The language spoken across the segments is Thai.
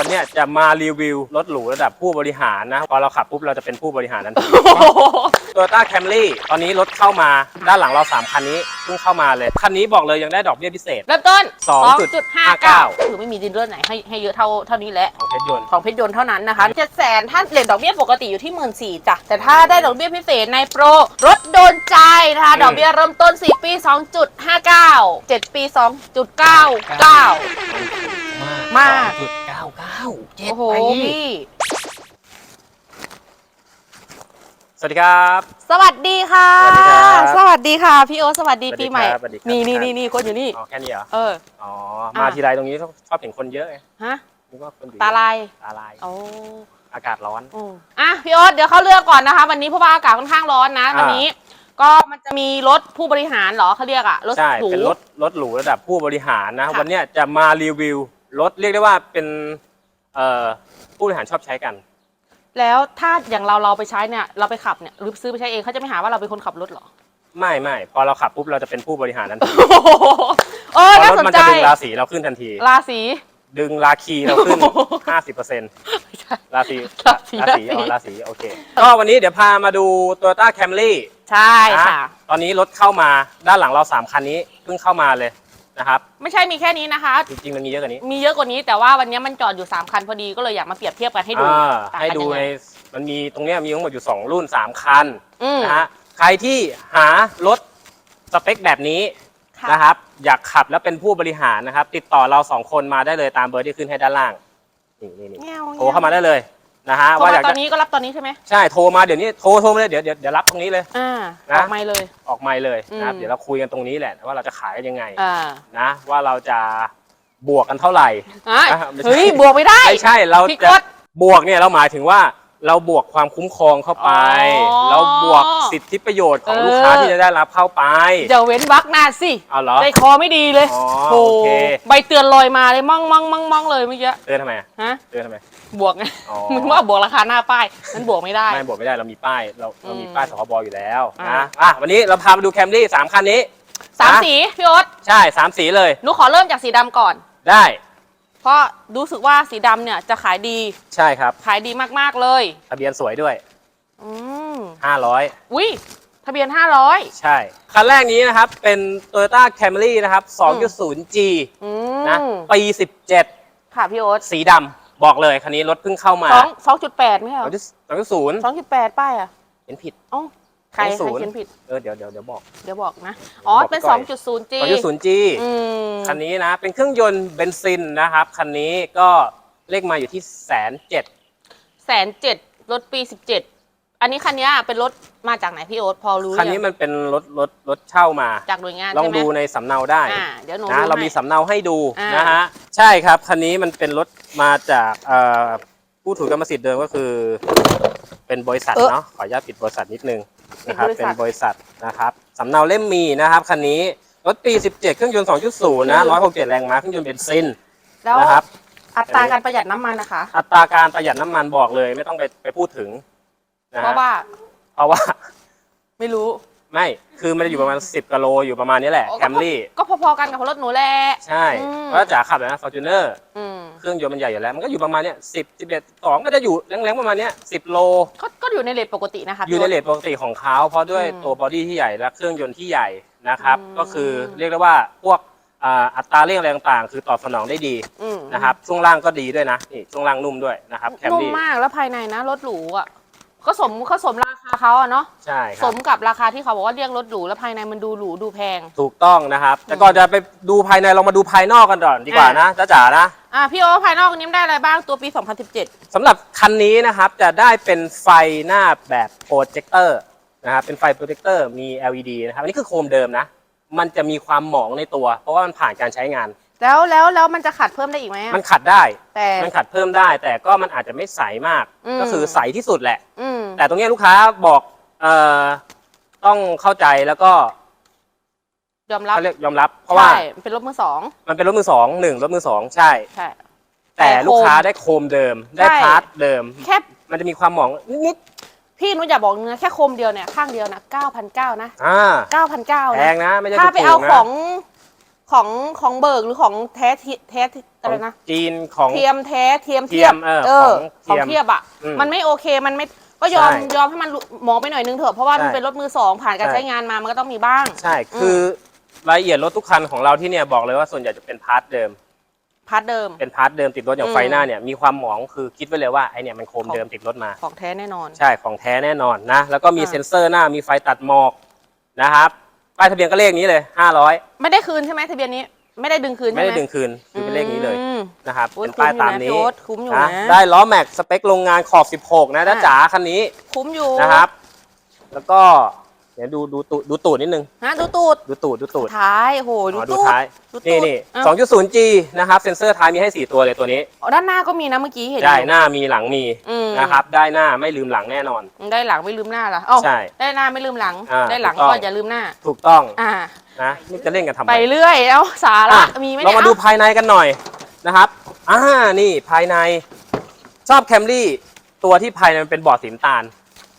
วันเนี้ยจะมารีวิวรถหรูระดับผู้บริหารนะพอเราขับปุ๊บเราจะเป็นผู้บริหารนั้นทีโตโยต้าแคมรี่ตอนนี้รถเข้ามาด้านหลังเรา3คันนี้เพิ่งเข้ามาเลยคันนี้บอกเลยยังได้ดอกเบี้ยพิเศษ เริ่มต้น2.59 คือไม่มีดินเลือดไหนให้ให้เยอะเท่าเท่านี้แหละ ของเพชรยนต์ของเพชรยนต์เท่านั้นนะคะเจ็ดแสนถ้าเรทดอกเบี้ยปกติอยู่ที่หมื่นสี่จ้ะ แต่ถ้าได้ดอกเบี้ยพิเศษในโปรรถโดนใจนะคะ ดอกเบี้ยเริ่มต้น 4 ปี 2.59 7 ปี 2.99 มากจุดเก้า เก้าเจ็ดโอ้โหปีพี่ สวัสดีครับ สวัสดีค่ะ สวัสดีครับสวัสดีค่ะ พี่โอตสวัสดีสวัสดีปีใหม่ ครับสวัสดีครับนี่นี่นี่นี่คนอยู่นี่ อ๋อแค่นี้เหรอ เออ อ๋ออะมาทีไรตรงนี้ชอบชอบเห็นคนเยอะไงฮะ นึกว่าคนอยู่ตาลายตาลายโอ้อากาศร้อนอืมอะพี่โอ๊ตเดี๋ยวเข้าเรื่องก่อนนะคะ วันนี้เพราะว่าอากาศค่อนข้างร้อนนะอ่า วันนี้ ก็มันจะมีรถผู้บริหารเหรอเขาเรียกอะรถใช่ หรู เป็นรถรถหรูระดับผู้บริหารนะ ค่ะ วันเนี้ยจะมารีวิวรถเรียกได้ว่าเป็น เอ่อผู้บริหารชอบใช้กัน แล้วถ้าอย่างเราเราไปใช้เนี่ยเราไปขับเนี่ยหรือซื้อไปใช้เองเขาจะไม่หาว่าเราเป็นคนขับรถเหรอไม่ไม่พอเราขับปุ๊บเราจะเป็นผู้บริหารทันทีโอ้เพน่าราะรถสนมันใจจะดึงราศีเราขึ้นทันที ราศี ดึงราคีเราขึ้นโอ้โห50%เปอร์เซ็นต์ไม่ใช่ราศีราศีราศีราศี อ๋อราศีโอเคก็วันนี้เดี๋ยวพามาดู Toyota Camry ใช่นะค่ะ ตอนนี้รถเข้ามาด้านหลังเราสามคันนี้เพิ่งเข้ามาเลย นะครับ ไม่ใช่มีแค่นี้นะคะ จริงๆมันมีเยอะกว่านี้มีเยอะกว่านี้แต่ว่าวันนี้มันจอดอยู่ 3 คันพอดีก็เลยอยากมาเปรียบเทียบกันให้ดูอ่าต่างให้กันดูยังไง ในมันมีตรงเนี้ยมีทั้งหมดอยู่ 2 รุ่น 3 คันอืม นะฮะใครที่หารถสเปคแบบนี้ค่ะ นะครับ อยากขับแล้วเป็นผู้บริหารนะครับ ติดต่อเรา 2 คนมาได้เลยตามเบอร์ที่ขึ้นให้ด้านล่างนี่นี่นี่แง่วโทรเข้ามาได้เลย นะฮะโทรว่าอยามากตอจะนนี้ก็รับตอนนี้ใช่ไหมใช่โทรมาเดี๋ยวนี้โทรโทรมาเลยเดี๋ยวเดี๋ยวเดี๋ยวรับตรงนี้เลย อ่านะ ออกไม่เลย ออกไมค์เลยนะครับอืม เดี๋ยวเราคุยกันตรงนี้แหละว่าเราจะขายกันยังไงอ่านะ ว่าเราจะบวกกันเท่าไหร่ อะอะไม่ใช่ เฮ้ยบวกไม่ได้ ไม่ใช่เราพี่จะกดบวกเนี่ยเราหมายถึงว่า เราบวกความคุ้มครองเข้าไป อ๋อ เราบวกสิทธิประโยชน์ของเออลูกค้าที่จะได้รับเข้าไปเดี๋ยวเว้นวักหน้าสิเอาเหรอใจคอไม่ดีเลยอ๋อโอ้โอเค ใบเตือนลอยมาเลยมั่งมั่งมั่งมั่งเลยเมื่อกี้เตือนทำไมอะฮะ เตือนทำไม บวกไงอ๋อ มึงว่าบวกราคาหน้าป้ายนั้นบวกไม่ได้ ไม่บวกไม่ได้เรามีป้ายเราเรามีอืมป้ายสคบอยู่แล้วอ่า นะอะวันนี้เราพามาดูแคมรี่สามคันนี้ สามนะสีพี่โอ๊ตใช่สามสีเลย หนูขอเริ่มจากสีดำก่อน ได้ เพราะรู้สึกว่าสีดำเนี่ยจะขายดี ใช่ครับ ขายดีมากๆเลย ทะเบียนสวยด้วย อืม500 อุ้ยทะเบียน 500 ใช่ คันแรกนี้นะครับ เป็น Toyota Camry นะครับ 2.0G อืมนะ ปี 17 ค่ะพี่โอ๊ตสีดำ บอกเลยคันนี้รถเพิ่งเข้ามาสองสองจุดแปดไม่ใช่เหรอ2.0สองจุดแปดป้ายอะ เห็นผิด เอ้า ใครสองศูใครนย์เขียนผิด เออเดี๋ยวเดี๋ยวเดี๋ยวบอกเดี๋ยวบอกนะ อ๋อบอกเป็นก่อน 2.0G 2.0G อืมคันนี้นะ เป็นเครื่องยนต์เบนซินนะครับ คันนี้ก็เลขมาอยู่ที่แสนเจ็ดแสนเจ็ดรถปี 17 อันนี้คันเนี้ยเป็นรถมาจากไหนพี่โอ๊ตพอรู้คันนี้ยังมันเป็นรถรถรถเช่ามา จากหน่วยงานลองใช่ไหมดูในสำเนาได้อ่าเดี๋ยวหนูนะดูเรามีให้สำเนาให้ดูอ่านนะฮะใช่ครับคันนี้มันเป็นรถมาจากเอ่อผู้ถือกรรมสิทธิ์เดิมก็คือ เป็นบริษัทเนาะขออนุญาตปิดบริษัทนิดนึง นะครับปิดบริษัทเป็นบริษัทนะครับสำเนาเล่มมีนะครับคันนี้รถปี 17 เครื่องยนต์ 2.0 นะ 167 แรงม้าเครื่องยนต์เบนซินแล้วนะครับ อัตราการประหยัดน้ำมันนะคะ อัตราการประหยัดน้ำมันบอกเลยไม่ต้องไปไปพูดถึงนะเพฮะราะว่าเพราะว่า ไม่รู้ ไม่คือมันจะอยู่ประมาณ 10กิโลอยู่ประมาณนี้แหละอ๋อแคมรี่ก็พอๆกันกับรถหนูแหละ ใช่อืม เพราะจ๋าขับนะฟอร์จูเนอร์อืมเครื่องยนต์มันใหญ่อยู่แล้ว มันก็อยู่ประมาณเนี้ยสิบสิบเอ็ดสองก็จะอยู่แรงๆประมาณเนี้ยสิบโล ก็ก็อยู่ในเลทปกตินะคะ อยู่ในเลทปกติของเขาเพราะด้วยอืมตัวบอดี้ที่ใหญ่และเครื่องยนต์ที่ใหญ่นะครับ อืม ก็คือเรียกได้ว่าพวกอ่าอัตราเร่งอะไรต่างๆ คือตอบสนองได้ดีอืมนะครับช่วงล่างก็ดีด้วยนะนี่ช่วงล่างนุ่มด้วยนะครับแคมนุ่มรี่มากแล้วภายในนะรถหรูอะ ก็สมก็สมราคาเขาอะเนาะใช่คสรับ มกับราคาที่เขาบอกว่าเรียกรถหรูแล้วภายในมันดูหรูดูแพง ถูกต้องนะครับ แต่ก่อนจะไปดูภายในเรามาดูภายนอกกันก่อนดีกว่าอะนะจ้าจ๋านะอะพี่โอภายนอกนี้มันได้อะไรบ้างตัวปี 2017 สำหรับคันนี้นะครับจะได้เป็นไฟหน้าแบบโปรเจคเตอร์นะครับเป็นไฟโปรเจคเตอร์มี LED นะครับอันนี้คือโคมเดิมนะ มันจะมีความหมองในตัว เพราะว่ามันผ่านการใช้งาน แล้วแล้วแล้วมันจะขัดเพิ่มได้อีกไหมอะมันขัดได้ แต่ มันขัดเพิ่มได้ แต่ก็มันอาจจะไม่ใสมาก อืม ก็คือใสที่สุดแหละ อืมแต่ตรงเนี้ยลูกค้าบอกเอ่อต้องเข้าใจแล้วก็ยอมรับเขาเรียกยอมรับ เพราะว่าใช่มันเป็นรถมือสองมันเป็นรถมือสองหนึ่งรถมือสองใช่ ใช่ แต่แต่โคมลูกค้าได้โคมเดิม ได้ใช่ พาร์ทเดิม แค่มันจะมีความหมองนิดพี่นุ้ยอย่าบอกเนื้อแค่โคมเดียวเนี่ยข้างเดียวนะ9,900นะๆอ่า9,900แพนะงนะ ไม่ใช่ถ้าถูกๆไปเอานะของ ของของเบิกหรือของแท้ที่แท้ที่อะไรนะของจีนของ เทียมแท้เทียมเทียมเออเออขขอองงเทียมเทียบอะอืมมันไม่โอเคมันไม่ก็ยอมใช่ยอมให้มันหมองไปหน่อยนึงเถอะเพราะว่าใช่มันเป็นรถมือสองผ่านการใช่ ใช้งานมามันก็ต้องมีบ้าง ใช่คือรายละเอียดรถทุกคันของเราที่เนี่ยบอกเลยว่าส่วนใหญ่จะเป็นพาร์ทเดิม พาร์ทเดิม เป็นพาร์ทเดิมติดรถอย่างอืมไฟหน้าเนี่ยมีความหมองคือคิดไว้เลยว่าไอเนี่ยมันโคมของ เดิมติดรถมา ของแท้แน่นอน ใช่ของแท้แน่นอนนะ แล้วก็มีอ่า เซ็นเซอร์หน้ามีไฟตัดหมอกนะครับ ป้ายทะเบียนก็เลขนี้เลย500ไม่ได้คืนใช่ไหมทะเบียนนี้ ไม่ได้ดึงคืนใช่ไหมไม่ได้ดึงคืนคือเป็นเลขนี้เลยอืมนะครับโอ้ยเป็นป้ายตามคุ้นี้อยู่ะพี่โอ๊ตคุ้มอยู่นะนะได้ล้อแม็กสเปคโรงงานขอบ 16 นะจ้าอ่าจ๋าคันนี้คุ้มอยู่นะครับ แล้วก็เดี๋ยวดูดูตูดดูตูดนิดนึง ฮะดูตูดดูตูดดูตูดท้ายโอ้โหดูอ๋อดูตูดท้ายดูตูนี่ดนี่อ้าวสองจุดศูนย์จีนะครับเซ็นเซอร์ท้ายมีให้4ตัวเลยตัวนี้อ๋อด้านหน้าก็มีนะเมื่อกี้เห็นได้อยู่หน้ามีหลังมีอืมนะครับได้หน้าไม่ลืมหลังแน่นอน ได้หลังไม่ลืมหน้าละเอ้าใช่ได้หน้าไม่ลืมหลัง อ่าได้หลังถูกต้องก็อย่าลืมหน้า ถูกต้องอ่า นะนี่จะเล่นกันทำไมไปเรื่อยแล้วสาระอะมีไหมเราเนี่ยมาดูเอ้ภายในกันหน่อยนะครับอ่านี่ภายในชอบแคมรี่ตัวที่ภายในมันเป็นบอร์ดสีน้ำตาล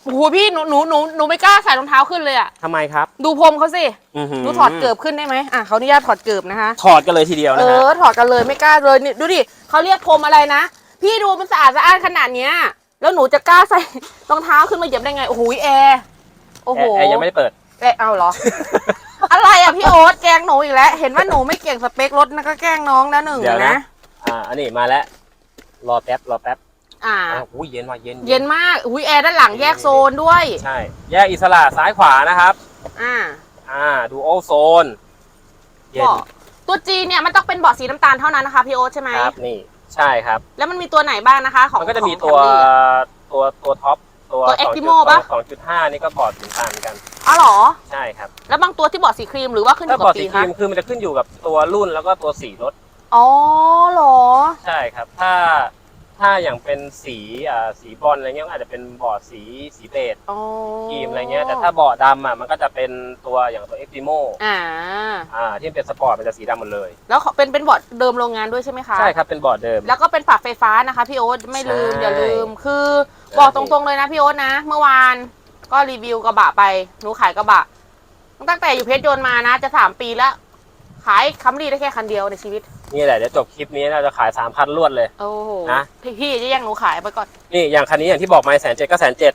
โอ้โหพี่หนูหนูหนูหนูไม่กล้าใส่รองเท้าขึ้นเลยอะทำไมครับดูพรมเขาสิอื้อหืหนูถอดเกิบขึ้นได้ไหมอะเขาอนุญาตถอดเกิบนะคะ ถอดกันเลยทีเดียวเอนะฮะอถอดกันเลยไม่กล้าเลยนี่ดูดิเขาเรียกพรมอะไรนะ พี่ดูมันสะอาดสะอ้านขนาดเนี้ย แล้วหนูจะกล้าใส่ รองเท้าขึ้นมาเหยียบได้ไง โอ้โหแอร์โอ้โหแอร์แอร์ยังไม่ได้เปิด แอร์เอาเหรอ อะไรอะพี่โอ๊ตแกล้งหนูอีกแล้ว เห็นว่าหนูไม่เก่งสเปครถนะก็แกล้งน้องนะหนึ่งเดี๋ยวนะ นะ อ่า อันนี้มาแล้ว รอแป๊บ รอแป๊บ อ่าอ้าวอุ้ยเย็นว่ะเย็นเย็นมาก อุ้ยแอร์ด้านหลังแยกโซนด้วย ใช่ แยกอิสระซ้ายขวานะครับ อ่าอ่าดูโอโซนเย็นเบาะตัวจีเนี่ยมันต้องเป็นเบาะสีน้ำตาลเท่านั้นนะคะพี่โอ๊ตใช่ไหม ครับนี่ใช่ครับ แล้วมันมีตัวไหนบ้างนะคะ ของมันก็จะมีของ ตัว Camry อะ ตัวตัวท็อปตัวตัว Extimo ปะ สองจุดห้านี่ก็บอร์ดสีน้ำตาลเหมือนกันอ๋อเหรอ ใช่ครับแล้วบางตัวที่เบาะสีครีมหรือว่าขึ้นอถ้ายู่บอกัร์ดบสีปีครีคะมคือมันจะขึ้นอยู่กับตัวรุ่นแล้วก็ตัวสีรถ อ๋อเหรอ ใช่ครับ ถ้า ถ้าอย่างเป็นสีอ่าสีบอลอะไรเงี้ยก็อาจจะเป็นบอร์ดสีสีเบจอ๋อครีมอะไรเงี้ยแต่ถ้าบอร์ดดำอะมันก็จะเป็นตัวอย่างตัว Extimo อ่า อ่าที่เป็นสปอร์ตมันจะสีดำหมดเลย แล้วเขาเป็นเป็นเบาะเดิมโรงงานด้วยใช่ไหมคะใช่ครับเป็นบอร์ดเดิม แล้วก็เป็นฝักไฟฟ้านะคะพี่โอ๊ตไม่ลืมใช่อย่าลืมคือใช่บอกตรงๆเลยนะพี่โอ๊ตนะ เมื่อวานก็รีวิวกระบะไปหนูขายกระบะตั้งแต่อยู่เพชรยนต์มานะจะสามปีแล้ว ขายคัมรี่ได้แค่คันเดียวในชีวิต นี่แหละเดี๋ยวจบคลิปนี้เราจะขายสามพันรวดเลย โอ้โหนะ พี่พี่จะแย่งหนูขายไปก่อน นี่อย่างคันนี้อย่างที่บอกไม่แสนเจ็ดก็แสนเจ็ด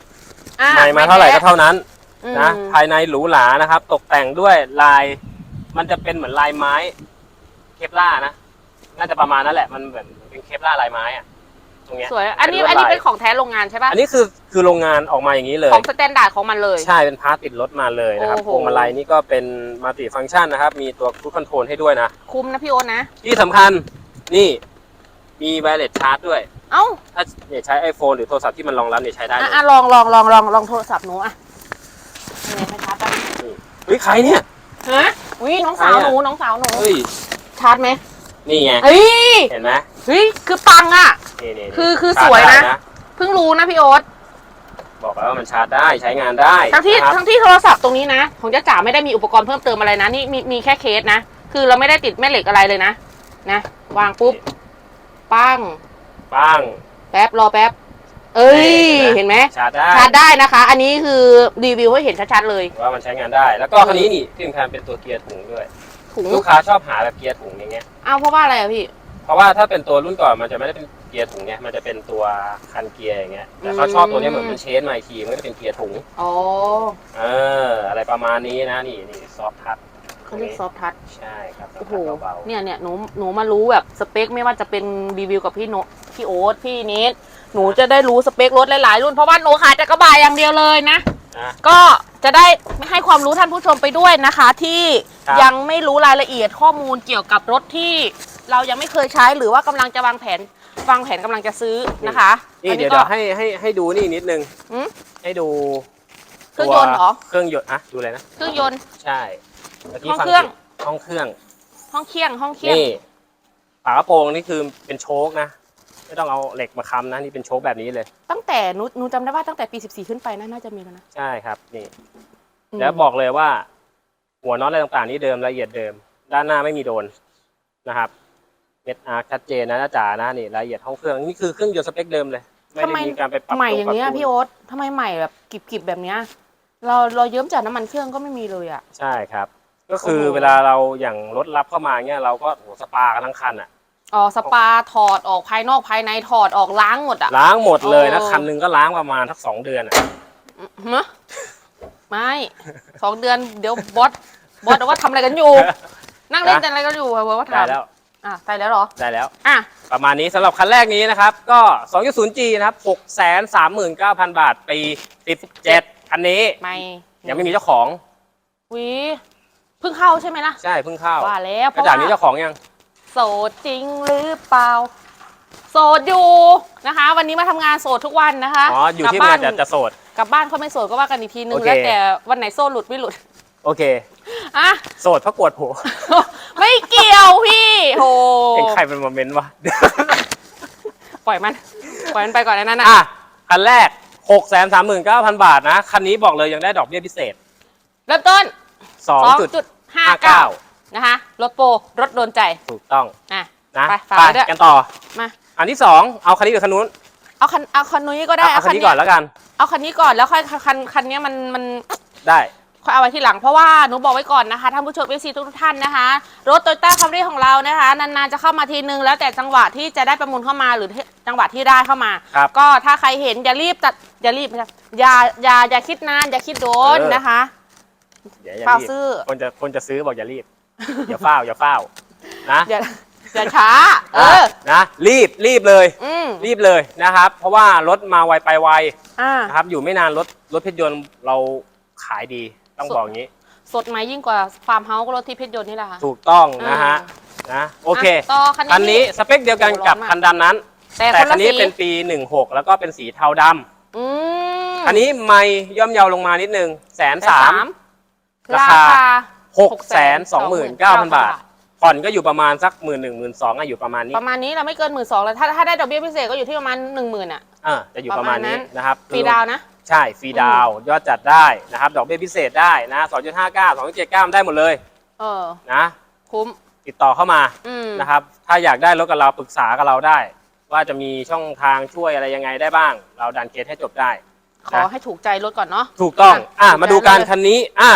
อะไม่มาเท่าไหร่ก็เท่านั้นอืมนะภายในหรูหรานะครับ ตกแต่งด้วยลาย มันจะเป็นเหมือนลายไม้ เคปล่านะน่าจะประมาณนั้นแหละมันเหมือนเป็นเคปล่าลายไม้อะ ตรงเนี้ยสวย อันนี้เป็ลวดอันนี้ลายเป็นของแท้โรงงานใช่ปะอันนี้คือคือโรงงานออกมาอย่างนี้เลย ของสแตนดาร์ดของมันเลย ใช่ เป็นพาร์ทติดรถมาเลยนะครับโอ้โหพวงมาลัยนี่ก็เป็นมัลติฟังก์ชันนะครับ มีตัวคู c คอนโทรลให้ด้วยนะ คุ้มนะพี่โอ๊ตนะ ที่สำคัญนี่มีไวเลสชาร์จด้วย เอ้า ถ้าเนี่ยใช้ iPhone หรือโทรศัพท์ที่มันรองรับเนี่ยใช้ได้เลอะยอะลองลองลองลองลองโทรศัพท์หนูอะนี่ให้ชาร์จแป๊บเฮ้ยใครเนี่ยฮะอุ้ยน้องสาวหนูน้องสาวหนูเฮ้ยชาร์จไหมนี่ไงเฮ้ยเห็นไหมเฮ้ยคือปังอะ นี่นี่คือคือชาร์จสวยนะได้เพิ่งรู้นะพี่โอ๊ตบอกแล้วว่ามันชาร์จได้ใช้งานได้ทั้งที่นะครับทั้งที่โทรศัพท์ตรงนี้นะ ของจ้าจ๋าไม่ได้มีอุปกรณ์เพิ่มเติมอะไรนะ นี่มีมีแค่เคสนะ คือเราไม่ได้ติดแม่เหล็กอะไรเลยนะ นะ วางปุ๊บ ปั้ง ปัง แป๊บ รอแป๊บ เอ้ย เห็เห็นนไหไหมมชาร์จได้ชาร์จได้นะคะ อันนี้คือรีวิวให้เห็นชัดๆเลย ว่ามันใช้งานได้ แล้วก็คันนี้นี่ที่สำคัญเป็นตัวเกียร์ถุงด้วย ถุงลูกค้าชอบหาแบบเกียร์ถุงอย่างเงี้ยอ้าวเพราะว่าอะไรอะพี่ เพราะว่าถ้าเป็นตัวรุ่นก่อนมันจะไม่ได้เป็นเกียร์ถุงไงมันจะเป็นตัวคันเกียร์อย่างเงี้ยแต่เขาชอบตัวเนี้ยเหมือนมันเชนมาอีกทีมันก็จะเป็นเกียร์ถุงอ๋อเอออะไรประมาณนี้นะนี่นี่ซอฟทัชเขาเรียกซอฟทัชใช่ครับซอโอ้ฟโหทัชเบาๆเนี่ยเนี่ยหนูหนูมารู้แบบสเปคไม่ว่าจะเป็นรีวิวกับพี่โนพี่โอ๊ตพี่นิดหนูจะได้รู้สเปครถหลายๆรุ่นเพราะว่าหนูขายแต่กระบะอย่างเดียวเลยนะนะก็จะได้ให้ความรู้ท่านผู้ชมไปด้วยนะคะ ที่ครับยังไม่รู้รายละเอียดข้อมูลเกี่ยวกับรถที่เรายังไม่เคยใช้หรือว่ากำลังจะวางแผน วางแผนกำลังจะซื้อนะคะนี่อัเดี๋ยวก็ เดี๋ยวให้ให้ให้ดูนี่นิดนึงหืม ให้ดูเครื่องยนต์เหรอเครื่องยนต์อะดูเลยนะ เครื่องยนต์ ใช่เมื่อกี้ห้องฟังเครื่อง ผิดห้องเครื่อง ห้องเคียง ห้องเคียง นี่ฝากระโปรงนี่คือเป็นโชคนะ ไม่ต้องเอาเหล็กมาค้ำนะ นี่เป็นโชคแบบนี้เลย ตั้งแต่หนูหนูจำได้ว่าตั้งแต่ปี 14 ขึ้นไปนะน่าจะมีแล้วนะใช่ครับนี่อืมแล้วบอกเลยว่า หัวน็อตอะไรต่างๆนี่เดิมละเอียดเดิม ด้านหน้าไม่มีโดนนะครับ เม็ดอาร์คชัดเจนนะนะจ๋านะนี่รายละเอียดห้องเครื่องนี่คือเครื่องยนต์สเปคเดิมเลยไม่ได้มีการไปปรับใหม่อย่างเงี้ยปรับปรุพี่โอ๊ตทำไมใหม่แบบกิบๆแบบเนี้ยเราเราเยิ้มจากน้ำมันเครื่องก็ไม่มีเลยอะใช่ครับ ก็คือโอ้โหเวลาเราอย่างรถรับเข้ามาเนี่ยเราก็โหสปากันทั้งคันอะอ๋อสปาถอดออกภายนอกภายในถอดออกล้างหมดอะล้างหมดเลยนะเออคันหนึงก็ล้างประมาณทักสองเดือนอะมะไม่สองเดือนเดี๋ยวบอสบอสว่าทำอะไรกันอยู่ นั่งเล่นนะแต่อะไรกันอยู่ว่าได้ทำแล้ว อะใส่แล้วเหรอ ได้แล้ว อะ ประมาณนี้สำหรับคันแรกนี้นะครับ ก็ 2.0G นะครับ 639,000 บาท ปี 17 คันนี้ ไม่ยังไม่มีเจ้าของ วิเพิ่งเข้าใช่ไหมล่ะ ใช่ เพิ่งเข้าว่าแล้วเพกระราะจาว่ามีเจ้าของยัง โสดจริงหรือเปล่า โสดอยู่นะคะ วันนี้มาทำงานโสดทุกวันนะคะอ๋อ อยู่กลับที่บ้าเมือนงจะจะโสด กลับบ้านเขาไม่โสดก็ว่ากันอีกทีนึงโอเค แล้วแต่วันไหนโซ่หลุดไม่หลุด โอเค อะ โสดเพราะกวดผัว ไม่เกี่ยวพี่โหเอ็งใครเป็นมาเมนต์วะ ปล่อยมัน ปล่อยมันไปก่อนนะนั่นนะอะคันแรก 639,000 บาทนะ คันนี้บอกเลยยังได้ดอกเบี้ยพิเศษ เริ่มต้น 2.59 2.59 นะคะรถโปรรถโดนใจถูกต้องอะนะไปฝากไว้ด้วย กันต่อ มา อันที่ 2 เอาคันนี้กับคันนู้นเอาคันเอาคันนี้ก็ได้เอาคันนี้ก่อนแล้วกัน เอาคันนี้ก่อนแล้วค่อยคันคันนี้มันมันได้ ค่อยเอาไว้ที่หลังเพราะว่าหนูบอกไว้ก่อนนะคะท่านผู้ชมเอซีทุกๆท่านนะคะ รถโตโยต้าคัมรี่ของเรานะคะ นานๆจะเข้ามาทีนึง แล้วแต่จังหวะที่จะได้ประมูลเข้ามาหรือจังหวะที่ได้เข้ามา ครับก็ถ้าใครเห็นอย่ารีบตัดอย่ารีบนะครับอย่าอย่าอย่าคิดนานอย่าคิดโดนเออ นะคะเดี๋ยวอย่าเฝ้ารีบซื้อ คนจะคนจะซื้อบอกอย่ารีบ อย่าเฝ้าอย่าเฝ้านะอย่าอย่าช้า เออ นะรีบรีบเลย อืมรีบเลยนะครับ เพราะว่ารถมาไวไปไวอ่านะครับ อยู่ไม่นานรถรถเพชรยนต์เราขายดี ต้องสุดบอกอย่างนี้ สดไหมยิ่งกว่าฟาร์มเฮาส์ก็รถที่เพชรยนต์นี่แหละค่ะ ถูกต้องนะฮะนะโอเคะต่อคันนี้คันนี้สเปคเดียวกันกับโอ้ร้อนมาก คันดำนั้น แต่แต่คนคัละนนี้สีเป็นปี 16 แล้วก็เป็นสีเทาดำอืมอันนี้ไม่ย่อมเยาลงมานิดนึงแสนสาม ราราคา คาหกแสนสองหมื่นเก้าพันบาท ผ่อนก็อยู่ประมาณสักหมื่นหนึ่งหมื่นสองอะอยู่ประมาณนี้ประมาณนี้เราไม่เกินหมื่นสองแล้วถ้าถ้าได้ดอกเบี้ยพิเศษก็อยู่ที่ประมาณหนึ่งหมื่นอะ อ่าจะอยู่ประมาณนี้ประมาณนั้น นะครับฟรีดาวน์นะ ใช่ฟรีดาวน์ยอดจัดได้นะครับ ดอกเบี้ยพิเศษได้นะ2.59 2.79ได้หมดเลยเออ นะ คุ้ม ติดต่อเข้ามาอืม นะครับ ถ้าอยากได้รถกับเราปรึกษากับเราได้ ว่าจะมีช่องทางช่วยอะไรยังไงได้บ้าง เราดันเคสให้จบได้ ขอให้ถูกใจรถก่อนเนาะ ถูกต้อง อะถูกใจมาดูการเลยคันนี้ อะ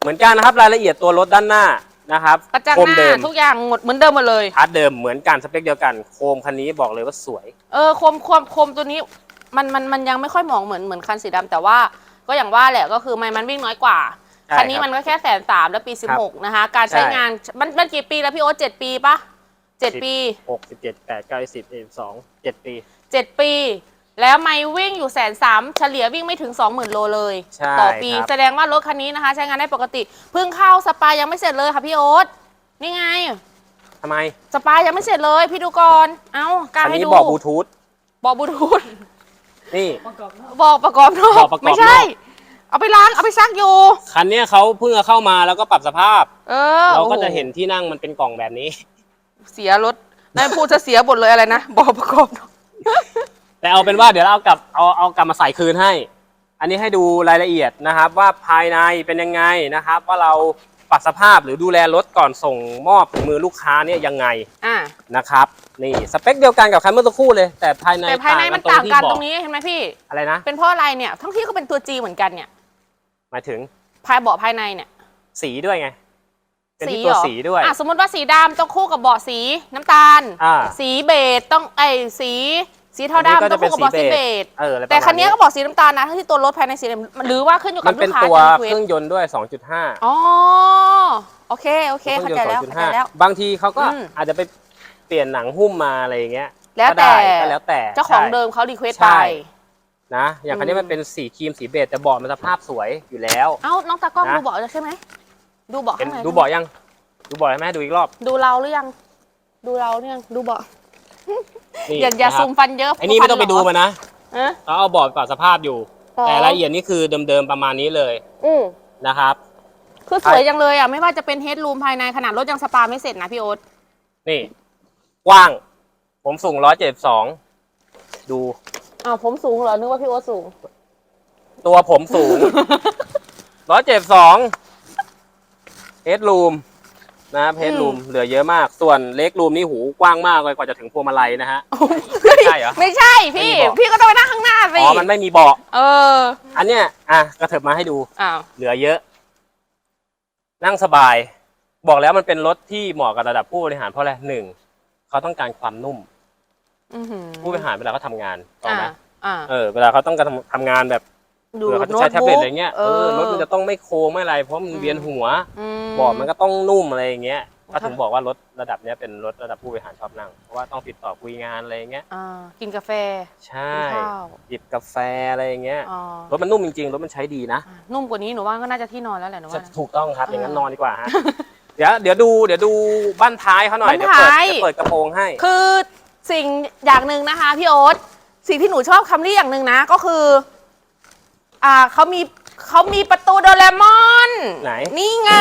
เหมือนกันนะครับรายละเอียดตัวรถด้านหน้านะครับกระจังโคมหน้าเดิมทุกอย่างหมดเหมือนเดิมหมดเลย พาร์ทเดิมเหมือนกันสเปคเดียวกัน โคมคันนี้บอกเลยว่าสวย เออโคมโคมโคมตัวนี้ มันมันมันยังไม่ค่อยมองเหมือนเหมือนคันสีดำแต่ว่าก็อย่างว่าแหละก็คือไม่มันวิ่งน้อยกว่า ใช่คันนี้ครับมันก็แค่แสนสามแล้วปีครับ16นะคะ การใช้ใช่ งานมันมันกี่ปีแล้วพี่โอ๊ตเจ็ดปีปะเจ็ดสิบปี หกสิบเจ็ดแปดเก้าสิบเอ็ดสองเจ็ดปี เจ็ดปี แล้วไม่วิ่งอยู่แสนสามเฉลี่ยวิ่งไม่ถึง 20,000 โลเลย ใช่ต่อปีครับ แสดงว่ารถคันนี้นะคะ ใช้งานได้ปกติเพิ่งเข้าสปายังไม่เสร็จเลยค่ะพี่โอ๊ตนี่ไง ทำไมสปายังไม่เสร็จเลย พี่ดูก่อน เอ้ากาคันให้นี้ดูบอกบลูทูธบอกบลูทูธ นี่ บอกประกอบนอกบอกประกอบนอก ไม่ใช่ เอาไปล้างเอาไปซักอยู่ คันเนี้ยเขาเพิ่งเอาเข้ามาแล้วก็ปรับสภาพ เออเราก็โอ้โจะเห็นที่นั่งมันเป็นกล่องแบบนี้เสียรถนายพูดจะเสียบทเลยอะไรนะบอกประกอบนอกแต่เอาเป็นว่าเดี๋ยวเราเอากลับเอาเอากลับมาใส่คืนให้ อันนี้ให้ดูรายละเอียดนะครับ ว่าภายในเป็นยังไงนะครับ ว่าเรา ปรับสภาพหรือดูแลรถก่อนส่งมอบถึงมือลูกค้าเนี่ยยังไงอะนะครับนี่สเปคเดียวกันกับคันเมื่อสักครู่เลย แต่ภายในแต่ภายในมันต่างกันที่ตบรอกงนี้เห็นไหมพี่อะไรนะ เป็นเพราะอะไรเนี่ยทั้งที่ก็เป็นตัวจีเหมือนกันเนี่ยหมายถึงภายเบาะภายในเนี่ย สีด้วยไงเป็นสีที่เหตัวรอสีด้วยอะสมมติว่าสีดำต้องคู่กับเบาะสีน้ำตาลอ่าสีเบจต้องไอยสี สีเทาอันนี้ก็ดำต้องคู่กับเบาะจะเป็นสีสีเบเบจจเอออะไรประแต่มาณคันนี้ก็บอกสีน้ำตาลนะทั้งที่ตัวรถภายในสีดำหรือว่าขึ้นอยู่มักับนเป็นลูกค้าตัวจะเครีรื่องเควสยนต์ด้วย 2.5อ๋อโอเคโอเคเครื่เข้าองใจยนต์แล้วเข้าใจแล้ว2.5บางทีเขาก็อืม อาจจะไปเปลี่ยนหนังหุ้มมาอะไรอย่างเงี้ยแล้วก็ได้แต่ก็แล้วแต่เจ้าของใช่ เดิมเขารีเควสใช่ ไป นะ อย่างคันนี้อืมมันเป็นสีครีมสีเบจแต่เบาะมันสภาพสวยอยู่แล้ว เอ้าน้องตากล้องนะ ดูเบาะแล้วใช่ไหมดูเบาะเป็นข้างในดูเบาะยัง ดูเบาะให้แม่ดูอีกรอบ ดูเราหรือยัง ดูเราหรือยังดูเบาะ นี่อย่าอย่านะครับซูมฟันเยอะไอ้นี่ไม่ต้องไปดูมันนะเอะเขาเอาเบาะปรับสภาพอยู่แต่รายละเอียดนี่คือเดิมๆประมาณนี้เลยอืมนะครับ คือสวยจังเลยอะ ไม่ว่าจะเป็นเฮดรูมภายในขนาดรถยังสปาไม่เสร็จนะพี่โอ๊ตนี่กว้าง ผมสูง172ดูอ้าวผมสูงเหรอ นึกว่าพี่โอ๊ตสูง ตัวผมสูง172เฮดรูม นะครับเฮดรูมเหลือเยอะมาก ส่วนเล็กรูมนี่หูกว้างมากเลยกว่าจะถึงพวงมาลัยนะฮะใช่เหรอ ไม่ใช่พี่ ไม่มีเบาะ พี่ก็ต้องไปนั่งข้างหน้าสิอ๋อมันไม่มีเบาะ เอออันเนี้ยอะกระเถิบมาให้ดู อ้าวเหลือเยอะ นั่งสบาย บอกแล้วมันเป็นรถที่เหมาะกับระดับผู้บริหารเพราะอะไรหนึ่งเขาต้องการความนุ่ม อื้อหือผู้บริหารเวลาเขาทำงานถูกอ่าไหมอ่าเออเวลาเขาต้องการทำทำงานแบบ ดูเผื่อเขาจะโน้ใช้ตแท็บเล็บุ๊ตกอะไรเงี้ยเออรถมันจะต้องไม่โค้งไม่อะไร เพราะมันอืมเวียนหัวมบอร์ดมันก็ต้องนุ่มอะไรอย่างเงี้ยก็ค่ะถึงบอกว่ารถระดับเนี้ยเป็นรถระดับผู้บริหารชอบนั่งเพราะว่าต้องติดต่อคุยงานอะไรอย่างเงี้ยอ่ากินกาแฟใช่กินข้าวหยิบกาแฟอะไรอย่างเงี้ยอ๋อรถมันนุ่มจริงๆรถมันใช้ดีนะอะนุ่มกว่านี้หนูว่าก็น่าจะที่นอนแล้วแหละหนูว่านะถูกต้องครับอย่างนั้นอ่านนอนดีกว่าฮะเดี๋ยวเดี๋ยวดูเดี๋ยวดูบ้านท้ายเขาหน่อยบ้านเดี๋ยวเปิดท้ายเดี๋ยวเปิดกระโปรงให้ คือสิ่งอย่างหนึ่งนะคะพี่โอ๊ตสิ่งที่หนูชอบคัมรี่อย่างหนึ่งนะก็คือ อ่าเขามีเขามีประตูโดเรมอนไหน นี่ไง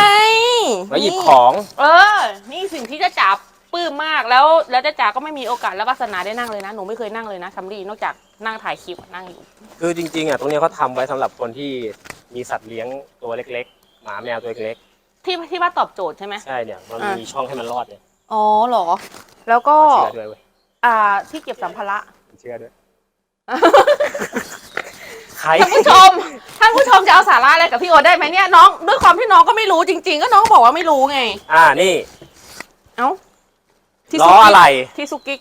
ไว้หยิบนี่ของ เออ นี่สิ่งที่จะจ๋าปลื้มมากแล้ว แล้วจะจ๋าก็ไม่มีโอกาสและวาสนาได้นั่งเลยนะ หนูไม่เคยนั่งเลยนะคัมรี่นอกจากนั่งถ่ายคลิปอะนั่งอยู่ คือจริงๆอะตรงเนี้ยเขาทำไว้สำหรับคนที่มีสัตว์เลี้ยงตัวเล็กๆ หมาแมวตัวเล็กที่ที่ว่าตอบโจทย์ใช่ไหม ๆใช่เนี่ยมันอะมีช่องให้มันรอดเนี่ยอ๋อเหรอ แล้วก็ เชื่อด้วยเว้ยอ่าที่เก็บสัมภาระ เชื่อด้วยใคร ท่านผู้ชม ท่านผู้ชมจะเอาสาระอะไรกับพี่โอตได้ไหมเนี่ยน้องด้วยความที่น้องก็ไม่รู้จริง ๆ ก็น้องบอกว่าไม่รู้ไง อ่านี่ เอ้าที่ล้อซุกิกอะไร ที่ซุกิก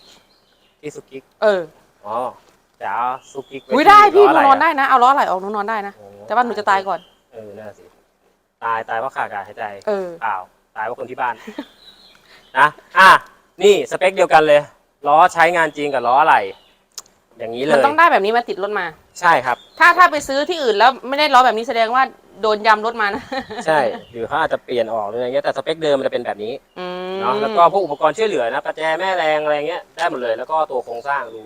ที่สุกิกเอออ๋อเดี๋ยวเอาสุกิกว้อุ้ยได้ที่พี่หล้นูอะนอนรได้นะเอาล้อไหลออกหนูนอนได้นะ โอ้แต่ว่าหนูจะตายก่อน เออนั่นนะสิตายตายเพราะขาดอากาศหายใจเออ เปล่าตายเพราะคนที่บ้าน นะ อะนี่สเปคเดียวกันเลยล้อใช้งานจริงกับล้ออะไร อย่างนี้เลมันยต้องได้แบบนี้มาติดรถมา ใช่ครับ ถ้าถ้าไปซื้อที่อื่นแล้วไม่ได้ล้อแบบนี้แสดงว่าโดนยำรถมานะใช่หรือเขาอาจจะเปลี่ยนออกหรืออะไรเงี้ยแต่สเปคเดิมมันจะเป็นแบบนี้อืมเนาะแล้วก็พวกอุปกรณ์ช่วยเหลือนะประแจแม่แรงอะไรเงี้ยได้หมดเลยแล้วก็ตัวโครงสร้างดู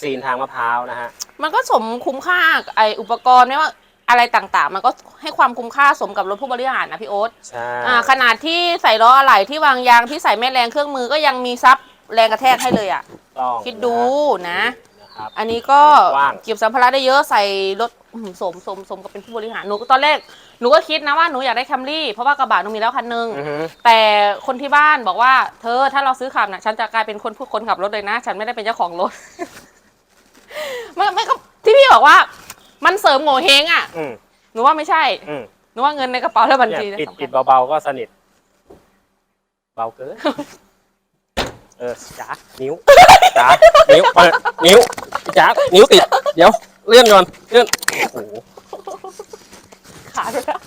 ซีนทางมะพร้าวนะฮะมันก็สมคุ้มค่าไออุปกรณ์ไม่ว่าอะไรต่างๆ มันก็ให้ความคุ้มค่าสมกับรถผู้บริหารนะพี่โอ๊ตใช่อ่าขนาดที่ใส่ล้ออะไหล่ที่วางยางที่ใส่แม่แรงเครื่องมือก็ยังมีซับแรงกระแทกให้เลยอะ ต้องคิดดูนะนะ ครับ อันนี้ก็กว้าง เก็บสัมภาระได้เยอะใส่รถอื้อหือสมสมสมกับเป็นผู้บริหารหนูก็ตอนแรกหนูก็คิดนะว่าหนูอยากได้แคมรี่เพราะว่ากระบะหนูมีแล้วคันนึง อือฮึแต่คนที่บ้านบอกว่าเธอถ้าเราซื้อขับนะฉันจะกลายเป็นคนผู้คนขับรถเลยนะ ฉันไม่ได้เป็นเจ้าของรถ ไม่ไม่ก็ที่พี่บอกว่า มันเสริมโง่เฮงอะอืมหนูว่าไม่ใช่อืมหนูว่าเงินในกระเป๋าและบัญเนี่ยชีเนี่ยปิดสำคัญ ปิดเบาๆก็สนิท เบาเกิน เออจ๋านิ้วจ๋านิ้วเปิดนิ้วจ๋านิ้วติด เดี๋ยวเลื่อนก่อนเลื่อนโอ้โหขาดไปแล้ว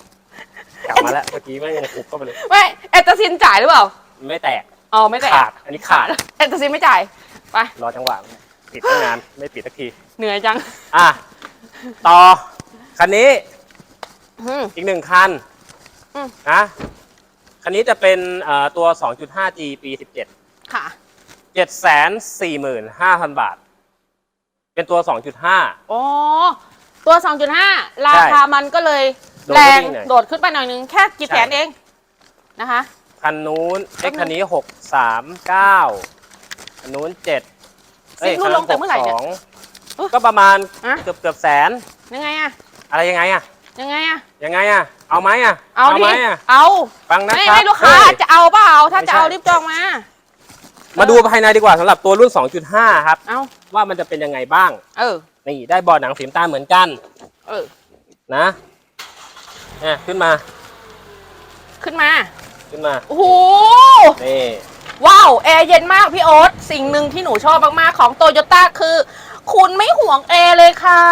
กลับมาแล้วเมื่อกี้แม่งยังคุบเข้าไปเลย ไม่แอตตาซินจ่ายหรือเปล่าไม่แตกอ๋อไม่แต่ขาด อันนี้ขาดแอตตาซินไม่จ่ายไปรอจังหวะปิดตั้งนานไม่ปิดสักที เหนื่อยจังอะต่อคันนี้อืม อีกหนึ่งคันอืม นะคันนี้จะเป็นเอ่อตัว 2.5G ปี 17 ค่ะ 745,000 บาท เป็นตัว 2.5อ๋อตัว 2.5 ราคามันก็เลยโดดแรงขึ้นหน่อย โดดขึ้นไปหน่อยนึง แค่กี่ใช่แสนเองนะคะ คันนู้นแป๊เอ็บกนึงคันนี้ 639คันนู้น7ซิ่งรุ่นลงแต่เมื่อไหร่เนี่ย62ก็ประมาณอะ เกือบเกือบแสน ยังไงอะอะไรยังไงอะยังไงอะยังไงอะเอาไหมอะเอาไหดิมอะเอา ฟังนะไม่ครับไม่ลูกค้าเฮ้ย จะเอาเปล่าถ้าไม่จะใช่เอารีบจองมา มาดูภายในดีกว่าสำหรับตัวรุ่น 2.5 ครับ เอาว่ามันจะเป็นยังไงบ้าง เออ นี่ได้บอร์ดหนังสีน้ำตาลเหมือนกัน เออ นะเนี่ยขึ้นมา ขึ้นมา ขึ้นมา โอ้โห นี่ ว้าว แอร์เย็นมากพี่โอ๊ต สิ่งหนึ่งที่หนูชอบมาก ๆ ของโตโยต้าคือ คุณไม่ห่วงแอร์เลยค่ะ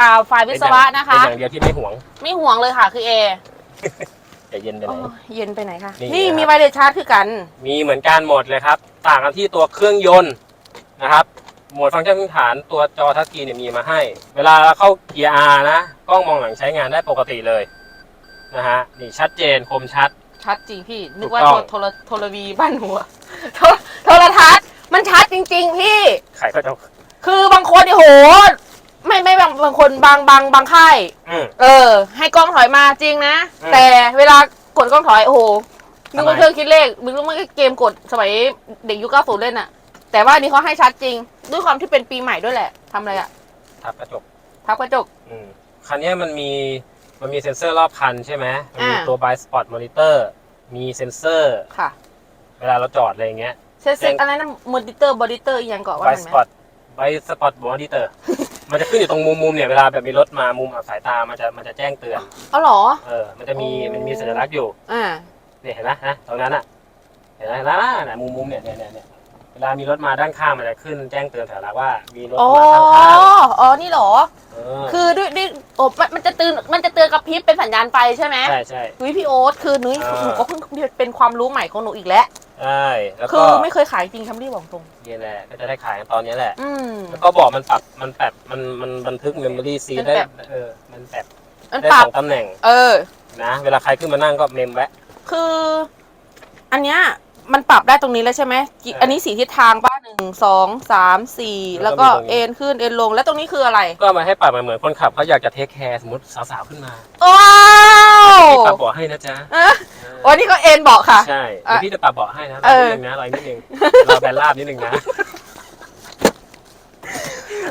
อ่าฝ่ายวิศวะนะคะ เป็นอย่างเดียวที่ไม่ห่วง ไม่ห่วงเลยค่ะคือแอร์ แต่เย็นไปไหนโอ้ยเย็นไปไหนคะ นี่นี่นะครับมีไวเลสชาร์จคือกัน มีเหมือนกันหมดเลยครับ ต่างกันที่ตัวเครื่องยนต์นะครับ โหมดฟังก์ชันพื้นฐานตัวจอทัชสกรีนเนี่ยมีมาให้ เวลาเราเข้าเกียร์ R นะ กล้องมองหลังใช้งานได้ปกติเลยนะฮะ นี่ชัดเจนคมชัด ชัดจริงพี่ นึถูกกว่าต้โทองรโทรโทรวีบ้านหัวโทรโทรทัศน์มันชัดจริง ๆ พี่ ใครก็จะคือบางคนเนี่ยโห ไม่ไม่บางบางคนบางบางบางค่ายอืม เออ ให้กล้องถอยมาจริงนะ อืมแต่เวลากดกล้องถอย โอ้โหนึกว่าทำไม เครื่องคิดเลขมึงรู้ว่าเกมกดสมัยเด็กยุค90เล่นอะแต่ว่าอันนี้เขาให้ชัดจริง ด้วยความที่เป็นปีใหม่ด้วยแหละทำอะไรอะทับกระจกทับกระจก อืมคันนี้มันมีมันมีเซ็นเซอร์รอบคันใช่ไหมมันมีอ่า ตัว by spot monitor มีเซ็นเซอร์ ค่ะเวลาเราจอดอะไรอย่างเงี้ย เซ็ตเซ็ตอะไรนะมอนิเตอร์บอดิเตอร์อีกอย่างก่อนว่า by มันไหม spot by spot monitor มันจะขึ้นอยู่ตรงมุมมุมเนี่ยเวลาแบบมีรถมามุมอับสายตามันจะมันจะแจ้งเตือนเอาเหรอ เออมันจะมีโอ้มันมีสัญลักษณ์อยู่อ่า เนี่ยเห็นไหมนะตรงนั้นอะเห็นไหมนะนะมุมมุมเนี่ยเนี่ยเนี่ยเนี่ย เวลามีรถมาด้านข้างมันจะขึ้นแจ้งเตือนสัญลักษณ์ว่ามีรถอ๋อ มาข้างอ๋อ นี่เหรอๆเออคือด้วยด้วยโอ้มันมันจะเตือนมันจะเตือนกับพริบเป็นสัญญาณไฟใช่ไหมใช่ใช่นุ้ยพี่โอ๊ตคือนุ้ยอ่า หนูก็เพิ่งเป็นความรู้ใหม่ของหนูอีกแล้ว ใช่แล้วคืก็อไม่เคยขายจริงคัมรี่บอกตรง นี่แหละก็จะได้ขายกันตอนนี้แหละ อืม แล้วก็บอกมันปรับมันแบบมันมันบันทึกเมมโมรี่ซีมันได้แบบเออมันแบบมันได้ปรัสบ องตำแหน่งเออ นะ เวลาใครขึ้นมานั่งก็เมมไว้คือ อันเนี้ย มันปรับได้ตรงนี้แล้วใช่ไหมกี่ใช่อันนี้สีทิศทางป้าหนึ่งสองสามสี่แล้แล้ววก็ก็มีตรงนี้ เอ็นขึ้นเอ็นลงแล้วตรงนี้คืออะไรก็มาให้ปรับมาเหมือนคนขับเขาอยากจะเทคแคร์สมมติสาวๆขึ้นมาว้าวพี่ปรับเบาะให้นะจ๊ะเออโอ้นี่ก็เอ็นบอกค่ะ ใช่เดี๋ยวพี่จะปรับเบาะให้นะรเอออนิดนึงนะรออีกนิดนึงรอแบนลาบนิดนึงนะ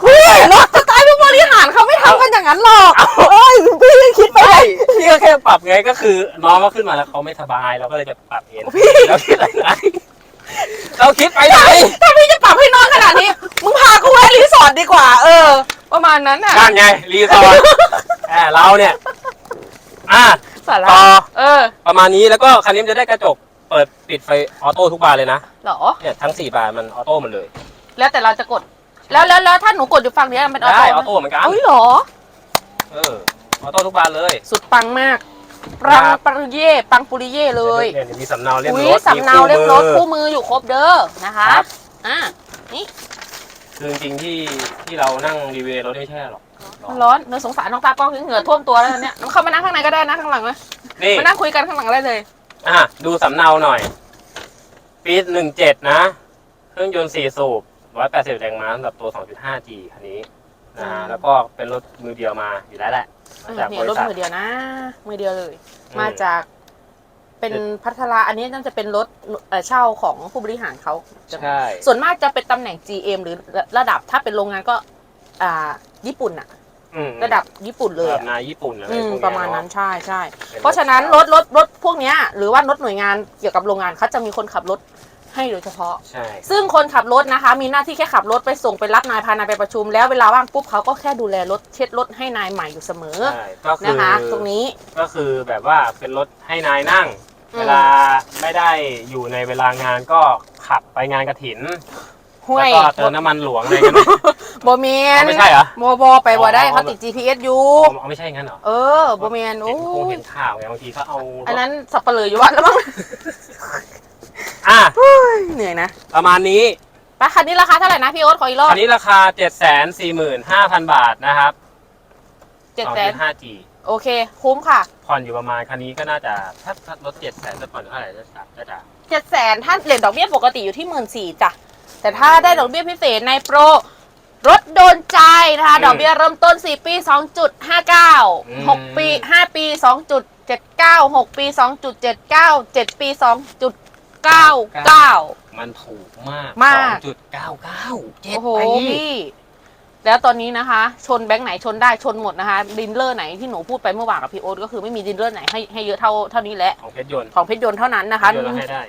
เฮ้ยรถสไตล์ผู้บ ริหารเขาไม่ทำกันอย่างนั้นหรอกเอ้ยพี่ยังคิดไปไม่พี่ก็แค่ปรับไงก็คือน้องก็ขึ้นมาแล้วเขาไม่สบายเราก็เลยจะปรับเองเราคิดอะไรไงเราคิดไปไหนถ้าพี่จะปรับให้น้องขนาดนี้ มึงพากูไปรีสอร์ทดีกว่า เออ ประมาณนั้นอะนั่นไงรีสอร์ทแหมเราเนี่ย อะสาระต่อเออ ประมาณนี้แล้วก็คันนี้มันจะได้กระจกเปิดปิดไฟออโต้ทุกบานเลยนะเหรอเนี่ยทั้งสี่บานมันออโต้หมดเลย แล้วแต่เราจะกด แล้วแล้วแล้วถ้าหนูกดอยู่ฝั่งเนี้ยมันเป็นออได้โต้ออโต้เหมือนกันอุ้ยเหรอ เออออโต้ทุกบานเลยสุดปังมากปังครับปังเย่ปังปุริเย่เลยเนี่ยมีสำเนาเล่มอุ้รยถสำเนาเล่มรถคู่คู่มือมืออยู่ครบเด้อนะคะครับอะคือจริงๆที่ที่เรานั่งรีวิวรถไม่ใช่หรอกมันร้อนเนื้อสงสารน้องตากล้องเหงื่อท่วมตัวแล้วเนี่ยน้องเข้ามานั่งข้างในก็ได้นะข้างหลังนะนี่มานั่งคุยกันข้างหลังได้เลย อะดูสำเนาหน่อย ปีหนึ่งเจ็ดนะ เครื่องยนต์สี่สูบ ร้อยแปดสิบแรงม้าสำหรับตัว 2.5G คันนี้นะอืมแล้วก็เป็นรถมือเดียวมาอยู่แล้วแหละมาจากเนี่บยรริถษัท มือเดียวนะ มือเดียวเลย อืมมาจากเป็นพัทราอันนี้น่าจะเป็นรถเอ่อเช่าของผู้บริหารเขาใช่ ส่วนมากจะเป็นตำแหน่ง GM หรือระดับถ้าเป็นโรงงานก็ อ่า ญี่ปุ่นอะอืมระดับญี่ปุ่นเลยแบอะบนายญี่ปุ่นอะไรอืมพวกเนี้ยประมาณเอนั้นใช่ใช่ป็เพราะฉะนั้นรถรถรถพวกเนี้ยหรือว่ารถหน่วยงานเกี่ยวกับโรงงานเขาจะมีคนขับรถ ให้โดยเฉพาะ ใช่ ซึ่งคนขับรถนะคะ มีหน้าที่แค่ขับรถไปส่งไปรับนายพานายไปประชุม แล้วเวลาว่างปุ๊บเขาก็แค่ดูแลรถเช็ดรถให้นายใหม่อยู่เสมอใช่ก็คืนะอคะ ตรงนี้ ก็คือแบบว่าเป็นรถให้นายนั่ง อืม เวลาไม่ได้อยู่ในเวลางานก็ขับไปงานกระถิน ห้วแล้วยก็เติมน้ำมันหลวงอะไรกันโบเมียนไม่ใช่เหรอโบโบไปบ่ได้อ๋อ เขาติด GPS อยู่อ๋อไม่ใช่งั้นเหรอเออโบเมียนโอ้เห็นคงยเห็นข่าวไงบางทีเขาเอารถอันนั้นสับเปลืออยู่วัดแล้วมั้ง อะเหนื่อยนะประมาณนี้ไปคันนี้ราคาเท่าไหร่นะพี่โอ๊ตขออีกรอบคันนี้ราคา 745,000 บาทนะครับเจ็ดแสน 2.5G โอเค คุ้มค่ะผ่อนอยู่ประมาณคันนี้ก็น่าจะถ้าถ้ารถ700,000จะผ่อนเท่าไหร่จะจะจะจะเจ็ดแสนถ้าเหรียญดอกเบี้ยปกติอยู่ที่หมื่นสี่จ้ะแต่ถ้าได้ดอกเบี้ยพิเศษในโปรรถโดนใจนะคะ ดอกเบี้ยเริ่มต้น 4 ปี 2.59 6 ปี 5 ปี 2.79 6 ปี 2.79 7 ปี 2.99มันถูกมากมาก2.99เจ็ดโอ้โหไปพี่ แล้วตอนนี้นะคะ ชนแบงค์ไหนชนได้ชนหมดนะคะดินเลอร์ไหนที่หนูพูดไปเมื่อวานกับพี่โอ๊ตก็คือไม่มีดินเลอร์ไหนให้ให้เยอะเท่าเท่านี้แหละ ของเพชรยนต์ของเพชรยนต์เท่านั้นนะคะ เพชรยนต์เราให้ได้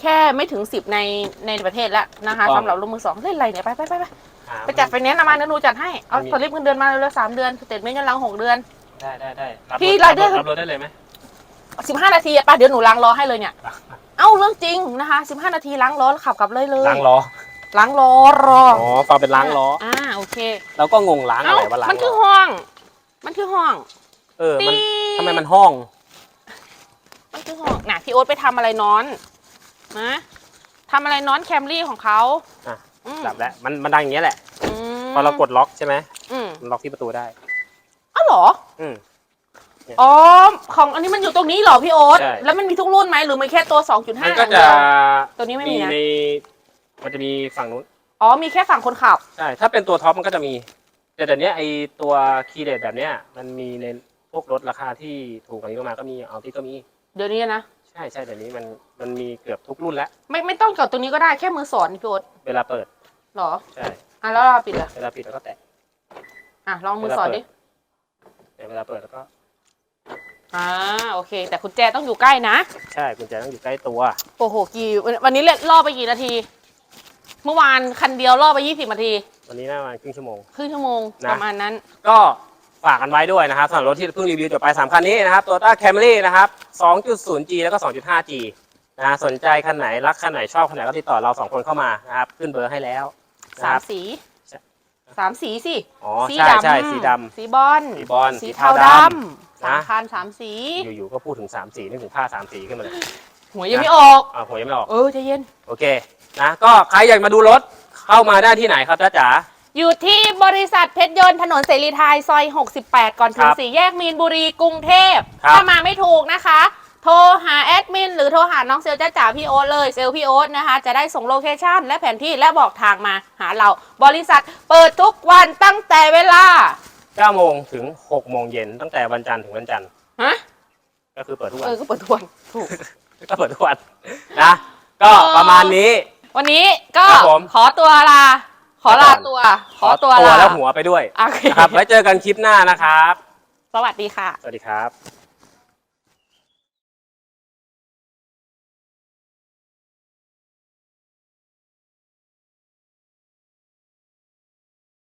แค่ไม่ถึงสิบในในประเทศแล้วนะคะถูกต้อง สำหรับรถมือสองเล่นอะไรเนี่ยไปไปไปไปหาไปจัดไฟแนนซ์เอามาเดี๋ยวหนูจัดให้เอามีสลิปเงินเดือนมาเลยสามเดือนสเตทเมนต์ย้อนหลังหกเดือน ได้ได้ได้บพี่ถรายเดอร์รับรถได้เลยไหม สิบห้านาทีอะป่ะเดี๋ยวหนูล้างล้อให้เลยเนี่ย เอ้าเรื่องจริงนะคะสิบห้านาทีล้างล้อแล้วขับกลับเลยเลยล้างล้อล้างล้อรออ๋อฟังเป็นล้างล้ออ่าโอเคเราก็งงล้างอะไรว่าล้างมันคือล้อห้อง มันคือห้อง เออมันตีทำไมมันห้อง มันคือห้องน่ะพี่โอ๊ตไปทำอะไรนอนนะทำอะไรนอนแคมรี่ของเขาอะอืมดับแล้วมันมันดังอย่างเงี้ยแหละอืมพอเรากดล็อกใช่ไหมอืมมันล็อกที่ประตูได้อ้าวเหรอ อืม อ๋อของอันนี้มันอยู่ตรงนี้เหรอพี่โอ๊ตใช่ แล้วมันมีทุกรุ่นไหมหรือมันแค่ตัว2.5มันก็อันเดีจะยวตัวนี้ไม่มีนะในมันจะมีฝั่งนู้น อ๋อมีแค่ฝั่งคนขับ ใช่ ถ้าเป็นตัวท็อปมันก็จะมี แต่เดี๋ยวนี้ไอตัวคีย์เดตแบบเนี้ย มันมีในพวกรถราคาที่ถูกกว่านี้ลงมาก็มีเอาที่ก็มี เดี๋ยวนี้นะใช่ใช่เดี๋ยวนี้มันมันมีเกือบทุกรุ่นแล้ว ไม่ไม่ต้องกับตรงนี้ก็ได้แค่มือสอนพี่โอ๊ตเวลาเปิด เหรอใช่ อะแล้วเราปิดเหรอเวลาปิดแล้วก็แตะ อะลองมือสอนดิเนี่ยเวลาเปิดแล้วก็ อ่าโอเค แต่คุณแจต้องอยู่ใกล้นะ ใช่กุญแจต้องอยู่ใกล้ตัว โอ้โหกี่วันวันนี้เล่นล่อไปกี่นาที เมื่อวานคันเดียวล่อไป 20นาที วันนี้น่าประมาณครึ่งชั่วโมง ครึ่งชั่วโมงนะ ประมาณนั้น ก็ฝากกันไว้ด้วยนะครับสำหรับรถที่เพิ่งรีวิวจบไป 3 คันนี้นะครับ Toyota Camry นะครับ 2.0G แล้วก็ 2.5G นะฮะสนใจคันไหน รักคันไหนชอบคันไหนก็ติดต่อเราสองคนเข้ามานะครับ ขึ้นเบอร์ให้แล้วนะสาคมรับ สีใช่ สามสีสิอ๋อสีใช่ดำใช่สีดสีบอลสีบอลสีสีเทาเทาดดำ สามนะคันสามสีำอยู่ๆก็พูดถึง3สีนึกถึงผ้า3สีขึ้นมาเลยหัวยังไม่ออก อ่าผมยังไม่ออก เออใจเย็น โอเคนะก็ใครอยากมาดูรถเข้ามาได้ที่ไหนครับจ้าจ๋า อยู่ที่บริษัทเพชรยนต์ถนนเสรีไทยซอย 68 ก่อนถึคงรับสี่แยกมีนบุรีกรุงเทพ ครับ ถ้ามาไม่ถูกนะคะ โทรหาแอดมินหรือโทรหาน้องเซลจ้าจ๋าพี่โอ๊ตเลยเซลพี่โอ๊ตนะคะ จะได้ส่งโลเคชั่นและแผนที่และบอกทางมาหาเรา บริษัทเปิดทุกวันตั้งแต่เวลา 9โมงถึง6โมงเย็นตั้งแต่วันจันทร์ถึงวันจันทร์ฮะก็คือเปิดทุกวัเอนอก็เปิดทุกวันถูก ก็เปิดทุกวันนะ ก็ประมาณนี้ วันนี้ก็ครับผม ขอตัวลา ขอลาตัว ขอตัวลาแล้วหัวไปด้วยโอเคนะครับไว้เจอกันคลิปหน้านะครับ สวัสดีค่ะ สวัสดีครับ